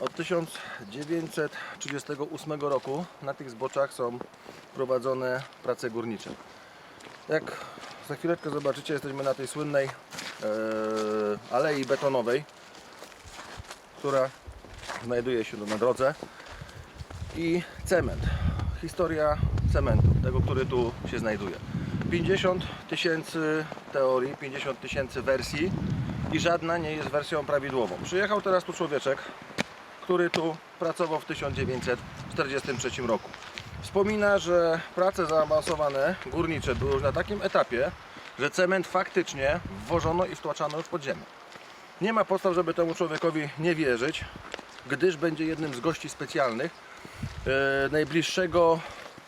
Od 1938 roku na tych zboczach są prowadzone prace górnicze. Jak za chwileczkę zobaczycie, jesteśmy na tej słynnej e, alei betonowej, która znajduje się na drodze i cement. Historia cementu, tego, który tu się znajduje. 50 tysięcy teorii, 50 tysięcy wersji i żadna nie jest wersją prawidłową. Przyjechał teraz tu człowieczek, który tu pracował w 1943 roku. Wspomina, że prace zaawansowane górnicze były już na takim etapie, że cement faktycznie wwożono i wtłaczano już pod ziemię. Nie ma podstaw, żeby temu człowiekowi nie wierzyć, gdyż będzie jednym z gości specjalnych e, najbliższego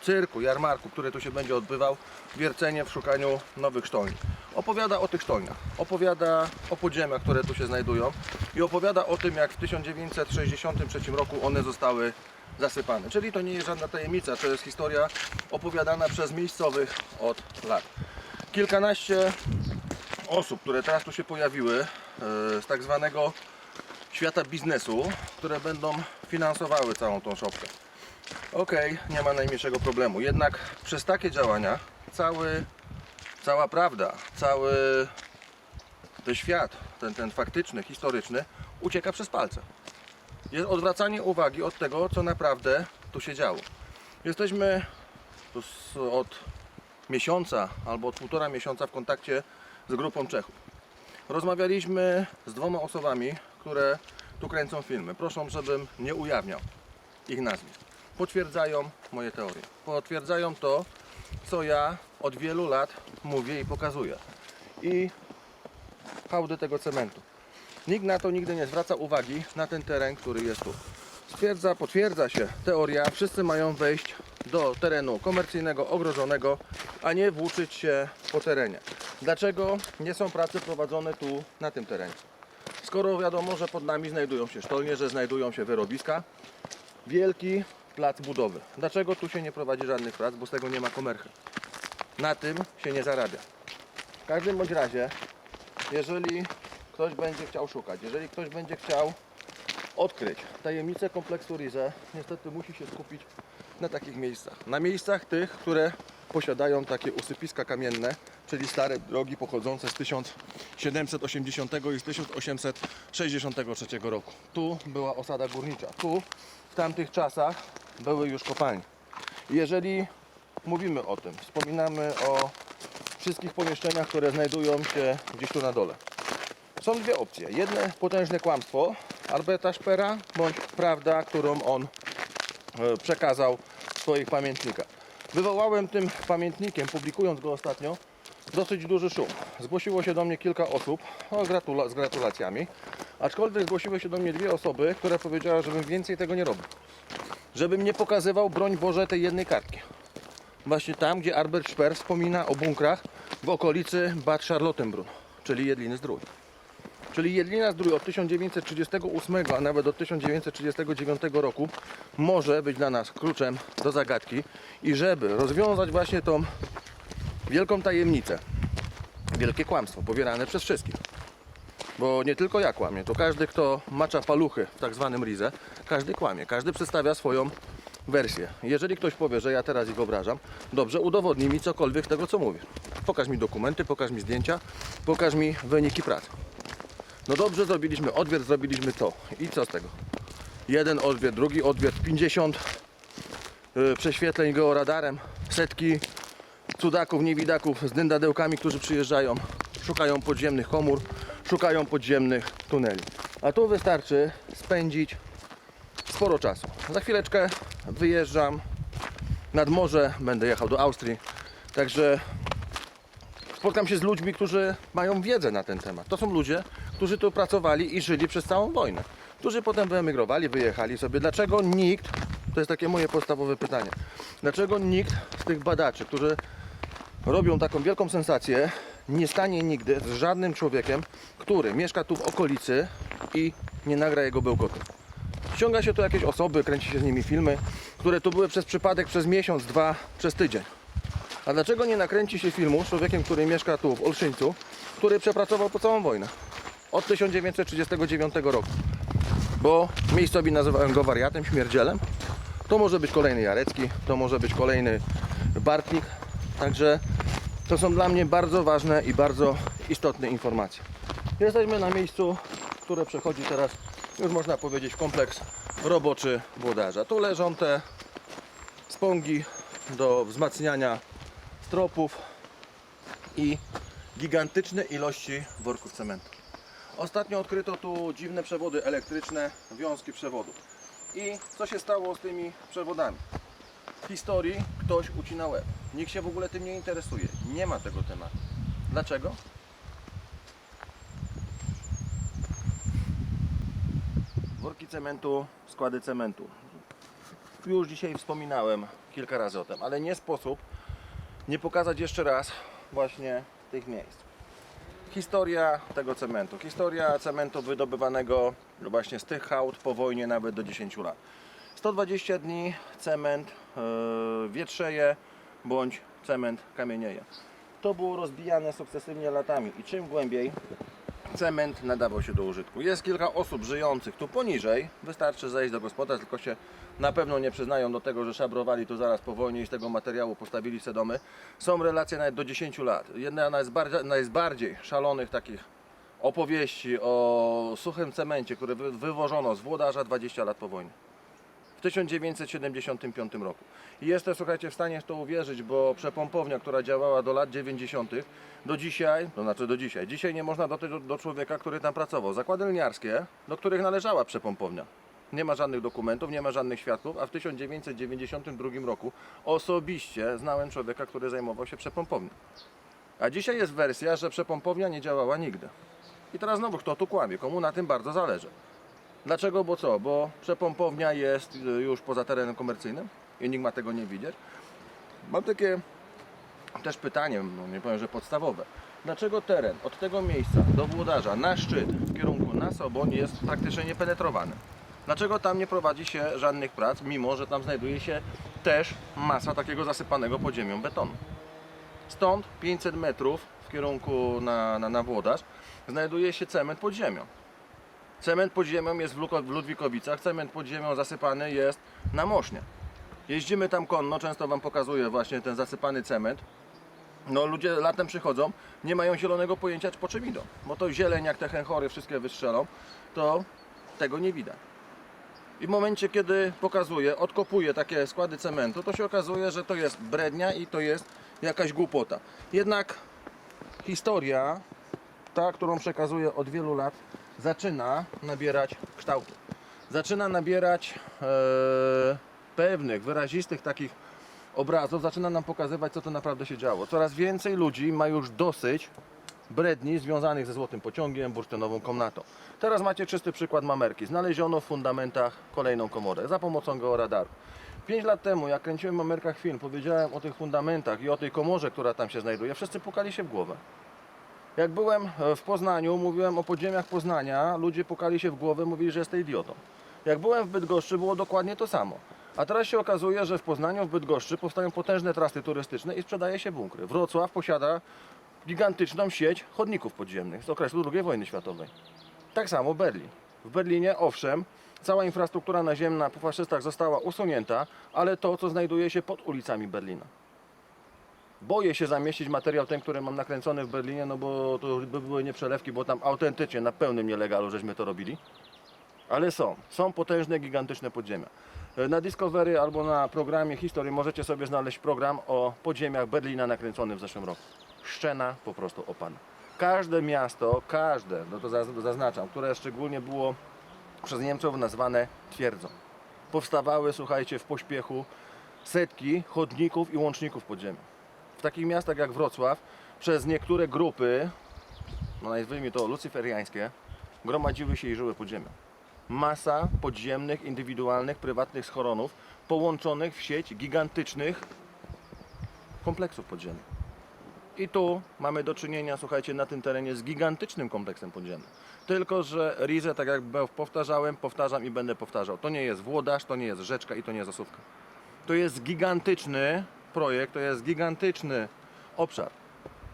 cyrku, jarmarku, który tu się będzie odbywał, wiercenie w szukaniu nowych sztolni. Opowiada o tych sztolniach, opowiada o podziemiach, które tu się znajdują i opowiada o tym, jak w 1963 roku one zostały zasypane. Czyli to nie jest żadna tajemnica, to jest historia opowiadana przez miejscowych od lat. Kilkanaście osób, które teraz tu się pojawiły e, z tak zwanego świata biznesu, które będą finansowały całą tą szopkę. Okej, nie ma najmniejszego problemu. Jednak przez takie działania cały, cała prawda, cały ten świat, ten, ten faktyczny, historyczny, ucieka przez palce. Jest odwracanie uwagi od tego, co naprawdę tu się działo. Jesteśmy od miesiąca albo od półtora miesiąca w kontakcie z grupą Czechów. Rozmawialiśmy z dwoma osobami, które tu kręcą filmy. Proszą, żebym nie ujawniał ich nazwisk. Potwierdzają moje teorie. Potwierdzają to, co ja od wielu lat mówię i pokazuję. I hałdy tego cementu. Nikt na to nigdy nie zwraca uwagi na ten teren, który jest tu. Stwierdza, potwierdza się teoria, wszyscy mają wejść do terenu komercyjnego, ogrożonego, a nie włóczyć się po terenie. Dlaczego nie są prace prowadzone tu, na tym terenie? Skoro wiadomo, że pod nami znajdują się sztolnie, że znajdują się wyrobiska, wielki plac budowy. Dlaczego tu się nie prowadzi żadnych prac? Bo z tego nie ma komerchy. Na tym się nie zarabia. W każdym bądź razie, jeżeli ktoś będzie chciał szukać, jeżeli ktoś będzie chciał odkryć tajemnicę kompleksu Rize, niestety musi się skupić na takich miejscach. Na miejscach tych, które posiadają takie usypiska kamienne, czyli stare drogi pochodzące z 1780 i z 1863 roku. Tu była osada górnicza. Tu w tamtych czasach były już kopalnie. Jeżeli mówimy o tym, wspominamy o wszystkich pomieszczeniach, które znajdują się gdzieś tu na dole. Są dwie opcje. Jedne potężne kłamstwo Alberta Szpera, bądź prawda, którą on e, przekazał w swoich pamiętnikach. Wywołałem tym pamiętnikiem, publikując go ostatnio, dosyć duży szum. Zgłosiło się do mnie kilka osób gratula- z gratulacjami, aczkolwiek zgłosiły się do mnie dwie osoby, które powiedziały, żebym więcej tego nie robił. Żebym nie pokazywał, broń Boże, tej jednej kartki. Właśnie tam, gdzie Albert Szper wspomina o bunkrach w okolicy Bad Charlottenbrunn, czyli Jedliny Zdrój. Czyli Jedlina Zdrój od 1938, a nawet od 1939 roku może być dla nas kluczem do zagadki i żeby rozwiązać właśnie tą wielką tajemnicę, wielkie kłamstwo powierane przez wszystkich. Bo nie tylko ja kłamię, to każdy, kto macza paluchy w tak zwanym Rize, każdy kłamie, każdy przedstawia swoją wersję. Jeżeli ktoś powie, że ja teraz ich obrażam, dobrze, udowodnij mi cokolwiek tego, co mówię. Pokaż mi dokumenty, pokaż mi zdjęcia, pokaż mi wyniki pracy. No dobrze, zrobiliśmy odwiert, zrobiliśmy to. I co z tego? Jeden odwiert, drugi odwiert, 50 y, prześwietleń georadarem, setki cudaków, niewidaków z dyndadełkami, którzy przyjeżdżają, szukają podziemnych komór, szukają podziemnych tuneli. A tu wystarczy spędzić sporo czasu. Za chwileczkę wyjeżdżam nad morze, będę jechał do Austrii, także spotkam się z ludźmi, którzy mają wiedzę na ten temat. To są ludzie, którzy tu pracowali i żyli przez całą wojnę. Którzy potem wyemigrowali, wyjechali sobie. Dlaczego nikt, to jest takie moje podstawowe pytanie, dlaczego nikt z tych badaczy, którzy robią taką wielką sensację, nie stanie nigdy z żadnym człowiekiem, który mieszka tu w okolicy i nie nagra jego bełkotu. Ściąga się tu jakieś osoby, kręci się z nimi filmy, które tu były przez przypadek przez miesiąc, dwa, przez tydzień. A dlaczego nie nakręci się filmu z człowiekiem, który mieszka tu w Olszyńcu, który przepracował po całą wojnę? Od 1939 roku. bo miejscowi nazywają go wariatem, śmierdzielem. To może być kolejny Jarecki, to może być kolejny Bartnik. Także to są dla mnie bardzo ważne i bardzo istotne informacje. Jesteśmy na miejscu, które przechodzi teraz, już można powiedzieć, kompleks roboczy włodarza. Tu leżą te spągi do wzmacniania stropów i gigantyczne ilości worków cementu. Ostatnio odkryto tu dziwne przewody elektryczne, wiązki przewodów. I co się stało z tymi przewodami? W historii ktoś ucina łeb. Nikt się w ogóle tym nie interesuje. Nie ma tego tematu. Dlaczego? Worki cementu, składy cementu. Już dzisiaj wspominałem kilka razy o tym, ale nie sposób nie pokazać jeszcze raz właśnie tych miejsc. Historia tego cementu. Historia cementu wydobywanego właśnie z tych hałd po wojnie nawet do 10 lat. 120 dni cement yy, wietrzeje bądź cement kamienieje. To było rozbijane sukcesywnie latami i czym głębiej cement nadawał się do użytku. Jest kilka osób żyjących tu poniżej. Wystarczy zejść do gospodarstw, tylko się na pewno nie przyznają do tego, że szabrowali tu zaraz po wojnie i z tego materiału postawili sobie domy. Są relacje nawet do 10 lat. Jedna z bardziej, najbardziej szalonych takich opowieści o suchym cemencie, który wy- wywożono z Włodarza 20 lat po wojnie. W 1975 roku. I jestem, słuchajcie, w stanie w to uwierzyć, bo przepompownia, która działała do lat 90., do dzisiaj, to znaczy do dzisiaj, dzisiaj nie można dotrzeć do, do człowieka, który tam pracował. Zakłady lniarskie, do których należała przepompownia. Nie ma żadnych dokumentów, nie ma żadnych świadków, a w 1992 roku osobiście znałem człowieka, który zajmował się przepompownią. A dzisiaj jest wersja, że przepompownia nie działała nigdy. I teraz znowu, kto tu kłamie? Komu na tym bardzo zależy? Dlaczego? Bo co? Bo przepompownia jest y, już poza terenem komercyjnym i nikt ma tego nie widzieć. Mam takie też pytanie, no nie powiem, że podstawowe. Dlaczego teren od tego miejsca do Włodarza na szczyt w kierunku na Soboń jest praktycznie niepenetrowany? Dlaczego tam nie prowadzi się żadnych prac, mimo że tam znajduje się też masa takiego zasypanego podziemią betonu? Stąd 500 metrów w kierunku na, na, na Włodarz znajduje się cement pod ziemią. Cement pod ziemią jest w, Ludwikowicach, cement pod ziemią zasypany jest na Mosznie. Jeździmy tam konno, często Wam pokazuję właśnie ten zasypany cement. No ludzie latem przychodzą, nie mają zielonego pojęcia po czym idą. Bo to zieleń, jak te chęchory wszystkie wystrzelą, to tego nie widać. I w momencie, kiedy pokazuję, odkopuję takie składy cementu, to się okazuje, że to jest brednia i to jest jakaś głupota. Jednak historia, ta, którą przekazuję od wielu lat, zaczyna nabierać kształtu. Zaczyna nabierać e, pewnych, wyrazistych takich obrazów, zaczyna nam pokazywać, co to naprawdę się działo. Coraz więcej ludzi ma już dosyć bredni związanych ze złotym pociągiem, bursztynową komnatą. Teraz macie czysty przykład mamerki. Znaleziono w fundamentach kolejną komorę za pomocą georadaru. 5 lat temu, jak kręciłem mamerkach film, powiedziałem o tych fundamentach i o tej komorze, która tam się znajduje, wszyscy pukali się w głowę. Jak byłem e, w Poznaniu, mówiłem o podziemiach Poznania, ludzie pukali się w głowę, mówili, że jestem idiotą. Jak byłem w Bydgoszczy, było dokładnie to samo. A teraz się okazuje, że w Poznaniu, w Bydgoszczy powstają potężne trasy turystyczne i sprzedaje się bunkry. Wrocław posiada gigantyczną sieć chodników podziemnych z okresu II wojny światowej. Tak samo Berlin. W Berlinie, owszem, cała infrastruktura naziemna po faszystach została usunięta, ale to, co znajduje się pod ulicami Berlina. Boję się zamieścić materiał ten, który mam nakręcony w Berlinie, no bo to by były nieprzelewki, bo tam autentycznie na pełnym nielegalu żeśmy to robili. Ale są. Są potężne, gigantyczne podziemia. E, Na Discovery albo na programie History możecie sobie znaleźć program o podziemiach Berlina nakręcony w zeszłym roku. Szczena po prostu opana. Każde miasto, każde, no to zaz- zaznaczam, które szczególnie było przez Niemców nazwane twierdzą. Powstawały, słuchajcie, w pośpiechu setki chodników i łączników podziemia. W takich miastach jak Wrocław przez niektóre grupy, no nazwijmy to lucyferiańskie, gromadziły się i żyły podziemia. Masa podziemnych, indywidualnych, prywatnych schronów połączonych w sieć gigantycznych kompleksów podziemnych. I tu mamy do czynienia, słuchajcie, na tym terenie z gigantycznym kompleksem podziemnym. Tylko, że Rize, tak jak powtarzałem, powtarzam i będę powtarzał, to nie jest Włodarz, to nie jest Rzeczka i to nie jest Zasówka. To jest gigantyczny projekt, to jest gigantyczny obszar.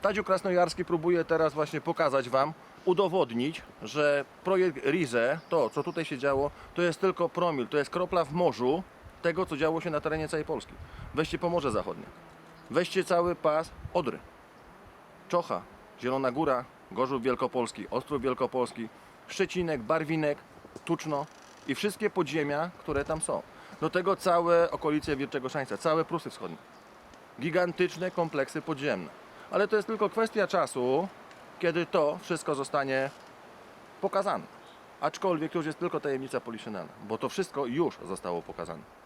Tadziu Krasnojarski próbuje teraz właśnie pokazać Wam udowodnić, że projekt RIZE, to co tutaj się działo, to jest tylko promil, to jest kropla w morzu tego, co działo się na terenie całej Polski. Weźcie Pomorze Zachodnie, weźcie cały pas Odry, Czocha, Zielona Góra, Gorzów Wielkopolski, Ostrów Wielkopolski, Szczecinek, Barwinek, Tuczno i wszystkie podziemia, które tam są. Do tego całe okolice Wilczego Szańca, całe Prusy Wschodnie. Gigantyczne kompleksy podziemne. Ale to jest tylko kwestia czasu, kiedy to wszystko zostanie pokazane. Aczkolwiek to już jest tylko tajemnica poliszynela, bo to wszystko już zostało pokazane.